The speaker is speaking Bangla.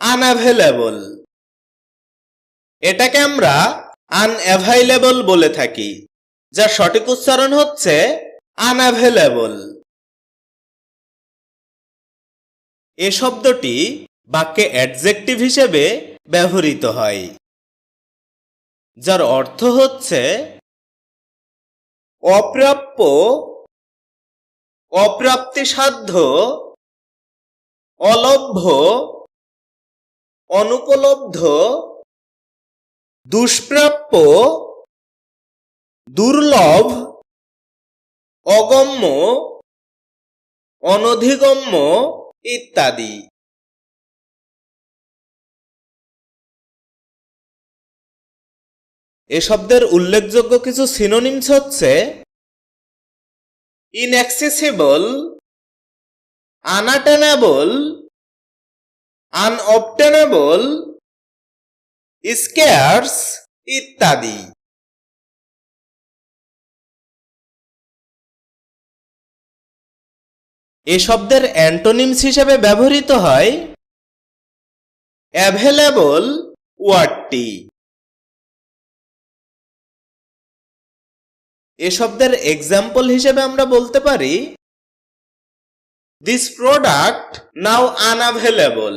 আনঅ্যাভেলেবল এটাকে আমরা আনঅ্যাভাইলেবল বলে থাকি যার সঠিক উচ্চারণ হচ্ছে আনঅ্যাভেলেবল এ শব্দটি বাক্যে অ্যাডজেক্টিভ হিসেবে ব্যবহৃত হয়, যার অর্থ হচ্ছে অপ্রাপ্য, অপ্রাপ্তিসাধ্য, অলভ্য অনুপলব্ধ দুষ্প্রাপ্য দুর্লভ অগম্য অনধিগম্য ইত্যাদি। এ শব্দের উল্লেখযোগ্য কিছু সিনোনিমস হচ্ছে ইনঅ্যাক্সেসিবল আনাটেনেবল আনঅবটেনেবল স্কেয়ার্স ইত্যাদি। এ শব্দের অ্যান্টোনিমস হিসেবে ব্যবহৃত হয় অ্যাভেলেবল ওয়ার্ডটি এ শব্দের এক্সাম্পল হিসেবে আমরা বলতে পারি দিস প্রোডাক্ট নাও আনঅ্যাভেলেবল